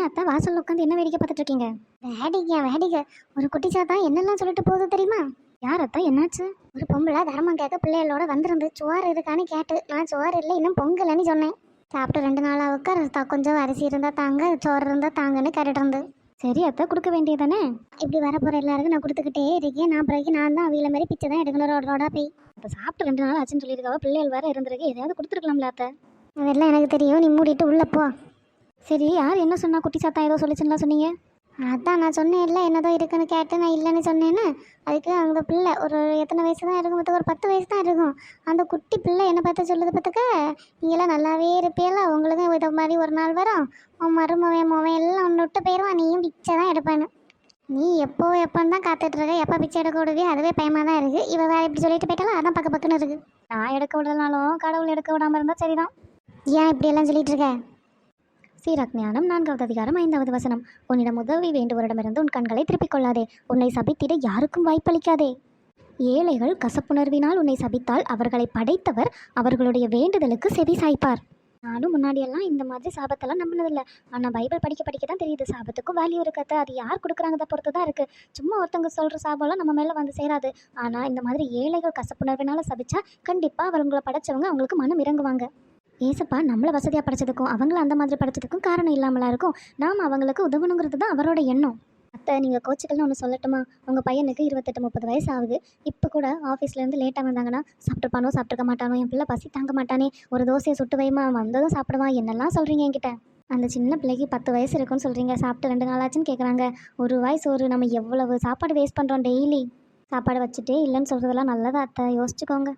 என்ன அத்தை வாசல்ல உட்காந்து என்ன வேடிக்கை பார்த்துட்டு இருக்கீங்க? வேடிக்கை வேடிக்கை. ஒரு குட்டிச்சாத்தா என்னெல்லாம் சொல்லிட்டு போகுது தெரியுமா? யார் அத்தா என்னாச்சு? ஒரு பொம்பளை தர்மம் கேட்க பிள்ளைகளோட வந்திருந்து சோறு இருக்கான்னு கேட்டு நான் சோறு இல்லை இன்னும் பொங்கலன்னு சொன்னேன். சாப்பிட்டு ரெண்டு நாளாக உட்கார கொஞ்சம் அரிசி இருந்தால் தாங்க சோறு இருந்தால் தாங்கன்னு கேட்டுட்டு இருந்து. சரி அத்தை கொடுக்க வேண்டியதானே இப்படி வரப்போற எல்லாருக்கும் நான் கொடுத்துக்கிட்டே இருக்கேன். நான் பிறகு நான் தான் அவியல மாதிரி பிச்சை தான் எடுக்கணும் ரோட ரோடா போய். இப்போ சாப்பிட்டு ரெண்டு நாள் ஆச்சுன்னு சொல்லியிருக்காவ பிள்ளைகள் வேற இருந்திருக்கு எதையாவது கொடுத்துருக்கலாம்ல அத்தை. அதெல்லாம் எனக்கு தெரியும். நீ மூடிட்டு உள்ள போ. சரி யார் என்ன சொன்னா குட்டி சாத்தா ஏதோ சொல்லிச்சுன்னா சொன்னீங்க? அதான் நான் சொன்னேன் இல்லை என்னதோ இருக்குன்னு கேட்டு நான் இல்லைன்னு சொன்னேன்னு. அதுக்கு அந்த பிள்ளை ஒரு எத்தனை வயசு தான் இருக்கும் பார்த்துக்க? ஒரு பத்து வயசு தான் இருக்கும். அந்த குட்டி பிள்ளை என்ன பார்த்து சொல்லுது பார்த்துக்க? நீங்களாம் நல்லாவே இருப்பீல உங்களுக்கும் இதை மாதிரி ஒரு நாள் வரும். உன் மருமவன் மொவன் எல்லாம் ஒன்று விட்டு போயிடுவான் நீயும் பிச்சை தான் எடுப்பேன்னு. நீ எப்போ எப்போன்னு தான் காத்துட்ருக்க எப்போ பிச்சை எடுக்க விடுவே அதுவே பயமாக தான் இருக்குது இவ வேறு இப்படி சொல்லிட்டு போயிட்டாலும் அதான் பக்க பக்கன்னு இருக்குது நான் எடுக்க விடலனாலும் கடவுள் எடுக்க விடாமல் இருந்தால் சரிதான். ஏன் இப்படியெல்லாம் சொல்லிட்டு இருக்க? சீராக்ஞானம் நான்காவது அதிகாரம் ஐந்தாவது வசனம். உன்னிடம் உதவி வேண்டுவரிடமிருந்து உன் கண்களை திருப்பிக் கொள்ளாதே. உன்னை சபித்திட யாருக்கும் வாய்ப்பளிக்காதே. ஏழைகள் கசப்புணர்வினால் உன்னை சபித்தால் அவர்களை படைத்தவர் அவர்களுடைய வேண்டுதலுக்கு செவி சாய்ப்பார். நானும் முன்னாடியெல்லாம் இந்த மாதிரி சாபத்தெல்லாம் நம்பினதில்லை. ஆனால் பைபிள் படிக்க படிக்க தான் தெரியுது. சாபத்துக்கும் வேல்யூ இருக்கிறது அது யார் கொடுக்குறாங்கத பொறுத்து தான் இருக்குது சும்மா ஒருத்தவங்க சொல்கிற சாபம்லாம் நம்ம மேலே வந்து சேராது. ஆனால் இந்த மாதிரி ஏழைகள் கசப்புணர்வினால சபிச்சா கண்டிப்பாக அவங்களை படைச்சவங்க அவங்களுக்கு மனம் இறங்குவாங்க. ஏசப்பா நம்மளை வசதியாக படைச்சதுக்கும் அவங்கள அந்த மாதிரி படைச்சதுக்கும் காரணம் இல்லாமலாம் இருக்கும். நாம் அவங்களுக்கு உதவணுங்கிறது தான் அவரோட எண்ணம். அத்தை நீங்கள் கோச்சுக்கள்னு ஒன்று சொல்லட்டுமா? உங்கள் பையனுக்கு இருபத்தெட்டு முப்பது வயசு ஆகுது. இப்போ கூட ஆஃபீஸ்லேருந்து லேட்டாக வந்தாங்கன்னா சாப்பிட்ருப்பானோ சாப்பிட்ருக்க மாட்டானோ? என் பிள்ளை பசி தாங்க மாட்டானே. ஒரு தோசையை சுட்டு வைமா வந்ததும் சாப்பிடுவான் என்னெல்லாம் சொல்கிறீங்க என்கிட்ட? அந்த சின்ன பிள்ளைக்கு பத்து வயசு இருக்குன்னு சொல்கிறீங்க சாப்பிட்டு ரெண்டு நாளாச்சுன்னு கேட்குறாங்க ஒரு வாய் சோறு நம்ம எவ்வளவு சாப்பாடு வேஸ்ட் பண்ணுறோம் டெய்லி சாப்பாடு வச்சுட்டே இல்லைன்னு சொல்கிறதெல்லாம் நல்லதா அத்தை? யோசிச்சுக்கோங்க.